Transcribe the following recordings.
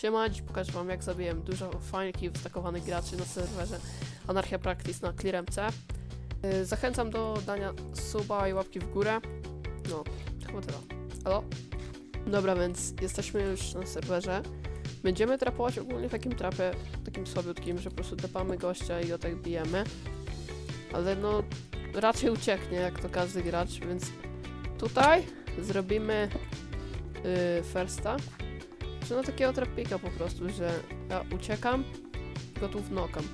Siema, dziś pokażę wam jak zabiłem dużo fajnych i wystakowanych graczy na serwerze Anarchia Practice na ClearMC. Yy, Zachęcam do dania suba i łapki w górę. No, chyba tyle. Halo? Dobra, więc jesteśmy już na serwerze. Będziemy trapować ogólnie takim trapie, takim słabiutkim, że po prostu tepamy gościa i go tak bijemy. Ale no, raczej ucieknie, jak to każdy gracz, więc tutaj zrobimy yy, firsta. Że no takiego trapika po prostu, że ja uciekam, gotów nokam.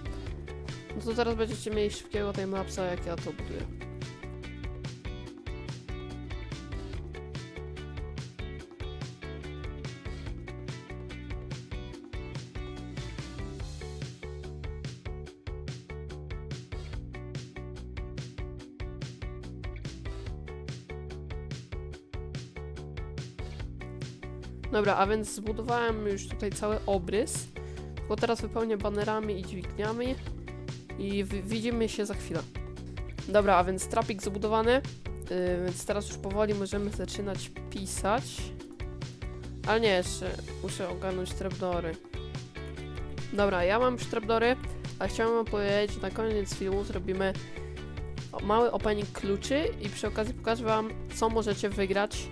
No to teraz będziecie mieli szybkiego timelapsa, jak ja to buduję. Dobra, a więc zbudowałem już tutaj cały obrys. Tylko teraz wypełnię banerami i dźwigniami. I wi- widzimy się za chwilę. Dobra, a więc trapik zbudowany. Yy, więc teraz już powoli możemy zaczynać pisać. Ale nie, jeszcze muszę ogarnąć trapdory. Dobra, ja mam już trapdory, a chciałem wam powiedzieć, że na koniec filmu zrobimy mały opening kluczy i przy okazji pokażę wam, co możecie wygrać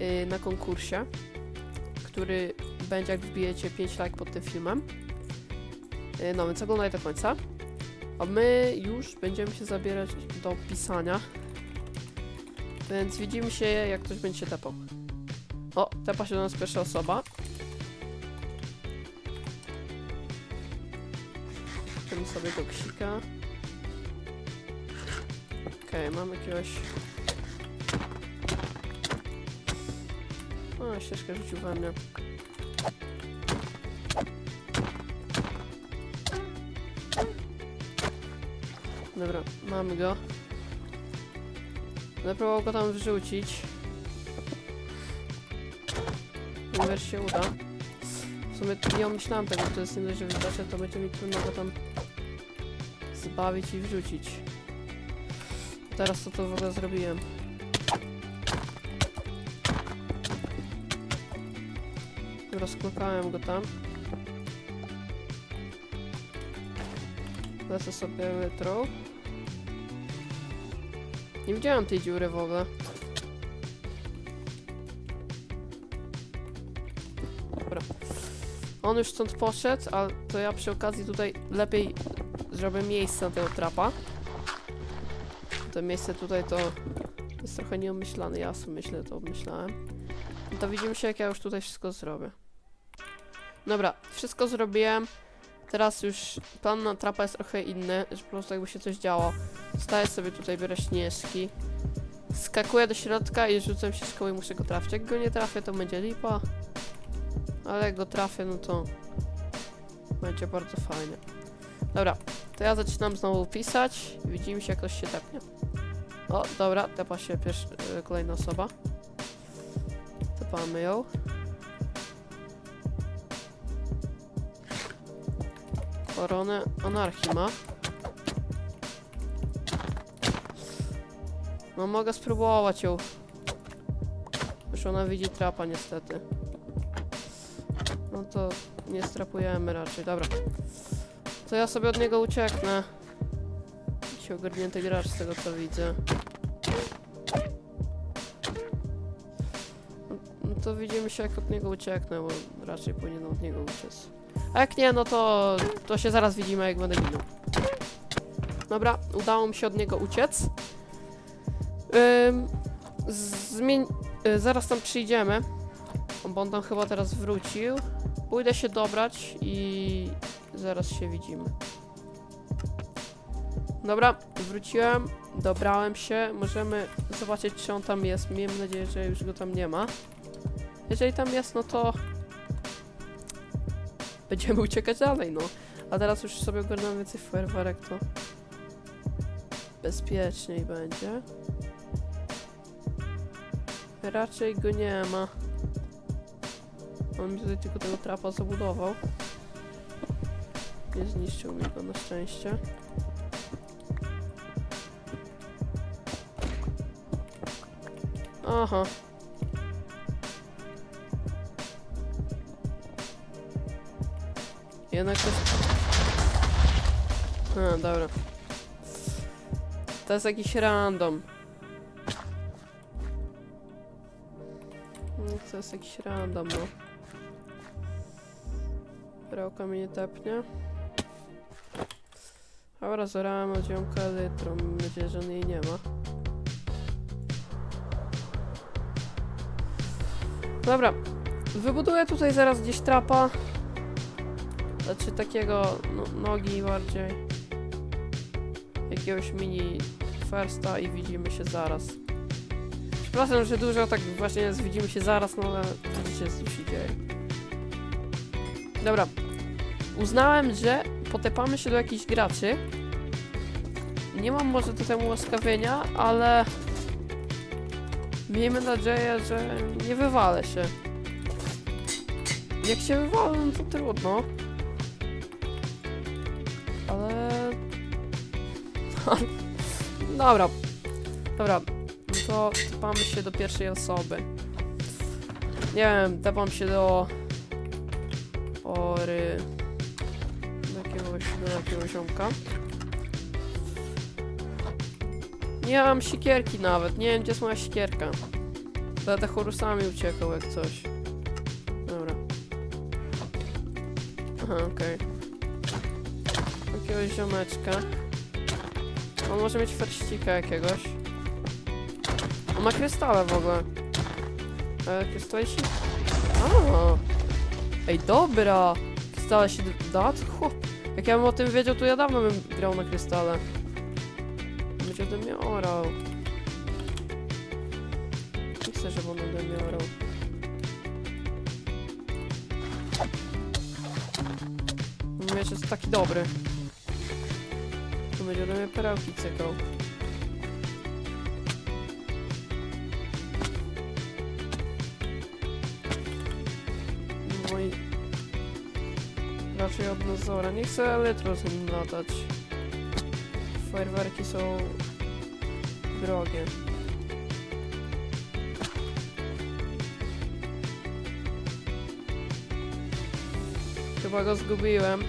yy, na konkursie który będzie jak wbijecie 5 like pod tym filmem. Yy, No więc oglądaj do końca. A my już będziemy się zabierać do pisania. Więc widzimy się jak ktoś będzie się tepał. O, tepa się do nas pierwsza osoba. Damy sobie go ksika. Okej, mamy jakiegoś... O, ścieżkę rzucił we mnie. Dobra, mamy go. Będę próbował go tam wrzucić. Czy się uda. W sumie nie omyślałem tego, to jest nie dość, że wystarczy, to będzie mi trudno go tam zbawić i wrzucić. Teraz to to w ogóle zrobiłem. Rozklepałem go tam. Lecę sobie metro. Nie widziałem tej dziury w ogóle. Dobra. On już stąd poszedł, a to ja przy okazji tutaj lepiej zrobię miejsce na tego trapa. To miejsce tutaj to jest trochę nieomyślane. Ja sobie myślę, to obmyślałem. No to widzimy się, jak ja już tutaj wszystko zrobię. Dobra, wszystko zrobiłem. Teraz już plan na trapa jest trochę inny, że po prostu jakby się coś działo. Staję sobie tutaj, biorę śnieżki. Skakuję do środka i rzucam się szkoły i muszę go trafić. Jak go nie trafię, to będzie lipa. Ale jak go trafię, no to będzie bardzo fajnie. Dobra, to ja zaczynam znowu pisać. Widzimy się, jak ktoś się tepnie. O, dobra, tepa się pierwsza, kolejna osoba. Tepamy ją. Koronę anarchii ma. No mogę spróbować ją. Już ona widzi trapa niestety. No to nie strapujemy raczej, dobra. To ja sobie od niego ucieknę. Jakiś ogarnięty gracz z tego co widzę. No, no to widzimy się jak od niego ucieknę, bo raczej powinien od niego uciec. A jak nie, no to, to się zaraz widzimy, jak będę ginął. Dobra, udało mi się od niego uciec. Ym, zmień... y, zaraz tam przyjdziemy, bo on tam chyba teraz wrócił. Pójdę się dobrać i zaraz się widzimy. Dobra, wróciłem, dobrałem się. Możemy zobaczyć, czy on tam jest. Miejmy nadzieję, że już go tam nie ma. Jeżeli tam jest, no to będziemy uciekać dalej, no. A teraz już sobie ogarnąłem więcej fajerwerek, to bezpieczniej będzie. Raczej go nie ma. On mi tutaj tylko tego trapa zabudował. Nie zniszczył mi go na szczęście. Aha. Jednak to... A, dobra. To jest jakiś random. No, To jest jakiś random, no. Perełka mnie nie tepnie. Dobra, zorałem od ziomka elytrą. Mam nadzieję, że jej nie ma. Dobra. Wybuduję tutaj zaraz gdzieś trapa. Znaczy takiego no, nogi bardziej. Jakiegoś mini firsta i widzimy się zaraz. Przepraszam, że dużo tak właśnie jest, widzimy się zaraz, no ale widzicie co się dzieje. Dobra. Uznałem, że potepamy się do jakichś graczy. Nie mam może do temu łaskawienia, ale miejmy nadzieję, że nie wywalę się. Jak się wywalę, to trudno. Ale... Dobra. Dobra. No to tepamy się do pierwszej osoby. Nie wiem, tepam się do... Ory... Do jakiegoś, do jakiegoś ziomka. Nie mam sikierki nawet. Nie wiem, gdzie jest moja sikierka. Będę chorusami uciekał jak coś. Dobra. Aha, okej. Jakiegoś ziomeczka. On może mieć ferścika jakiegoś. On ma krystale w ogóle. E, krystale się... A. Ej, dobra! Krystale się da? Chłop? Jak ja bym o tym wiedział, to ja dawno bym grał na krystale. Będzie ode mnie orał. Nie chcę, żeby on ode mnie orał. Wiesz, jest taki dobry. Będzie ode mnie perełki cykał. No i... Raczej od Nozora. Nie chcę elektro z nim latać. Fajerwerki są... drogie. Chyba go zgubiłem.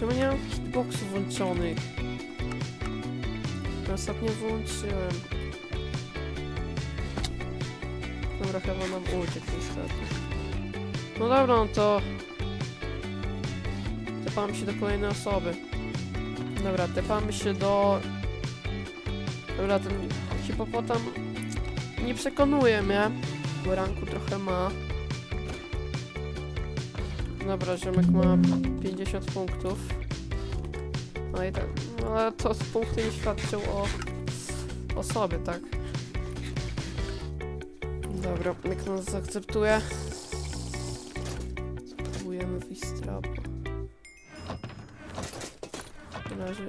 Czemu nie mam hitboxów włączonych? Ostatnio wyłączyłem. Dobra, chyba nam uciekł niestety. No dobra, no to... Tepamy się do kolejnej osoby. Dobra, tepamy się do... Dobra, ten hipopotam nie przekonuje mnie, bo ranku trochę ma. Dobra, ziomek ma 50 punktów. No i tak, no ale to z punkty nie świadczą o, sobie, tak? Dobra, jak nas zaakceptuje. Spróbujemy wyjść z trapa. Na razie...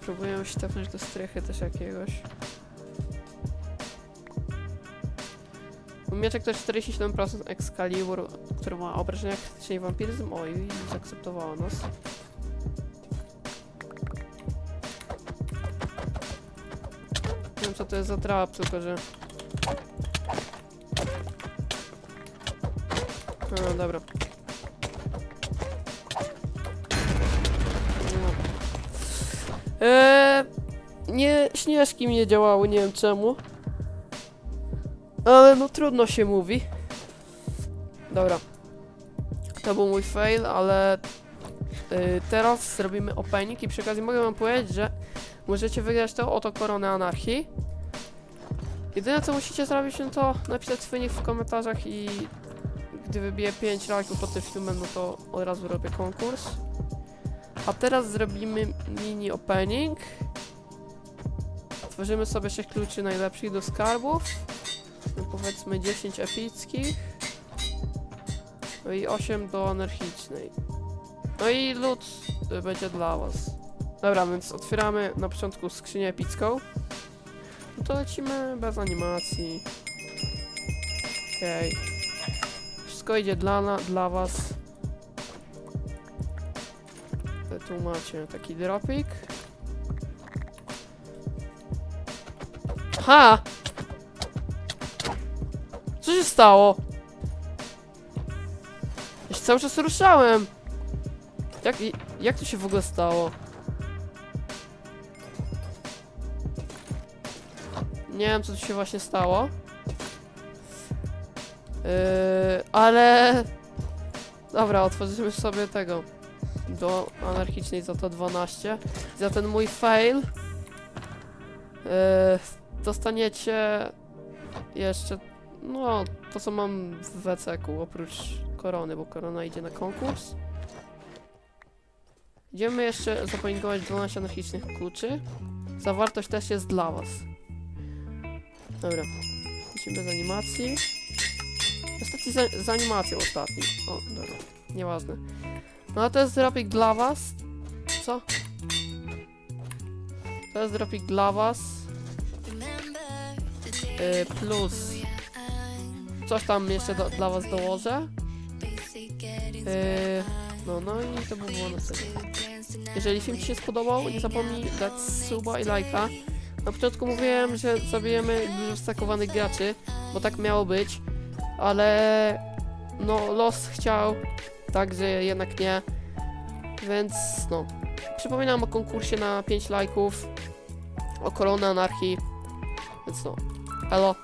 Próbuję się do strychy też jakiegoś. Mieczek to jest 47% Excalibur, który ma obrażenia krytycznej wampiryzm. Oj, zaakceptowała nas. Nie wiem co to jest za trap, tylko że... No dobra. No. Eee, nie, śnieżki mi nie działały, nie wiem czemu. Ale no trudno się mówi. Dobra. To był mój fail, ale y, teraz zrobimy opening i przy okazji mogę wam powiedzieć, że możecie wygrać to oto koronę anarchii. Jedyne co musicie zrobić, no to napisać swój nick w komentarzach i gdy wybiję 5 lajków pod tym filmem, no to od razu robię konkurs. A teraz zrobimy mini opening. Tworzymy sobie 6 kluczy najlepszych do skarbów no powiedzmy 10 epickich. No i 8 do anarchicznej. No i lód y, będzie dla was. Dobra, więc otwieramy na początku skrzynię epicką. No to lecimy bez animacji. Okej. Wszystko idzie dla, na, dla was. E, Tu macie taki dropik. Się stało? Ja się cały czas ruszałem. Jak, jak to się w ogóle stało? Nie wiem, co tu się właśnie stało. Yy, ale... Dobra, otworzymy sobie tego. Do anarchicznej za to 12. Za ten mój fail. Yy, dostaniecie jeszcze, no, to co mam w WCK-u, oprócz korony, bo korona idzie na konkurs. Idziemy jeszcze zapoingować 12 anarchicznych kluczy. Zawartość też jest dla was. Dobra. Lecimy z animacji. Ostatni za, z animacją ostatni. O, dobra. Nieważne. No a to jest dropik dla was. Co? To jest dropik dla was. Y, plus coś tam jeszcze do, dla was dołożę. Y, no, no i to by było na tyle. Jeżeli film Ci się spodobał, nie zapomnij dać suba i lajka. Na początku mówiłem, że zabijemy dużo stakowanych graczy, bo tak miało być, ale no los chciał, także jednak nie. Więc no. Przypominam o konkursie na 5 lajków, o koronę anarchii, więc no. Elo.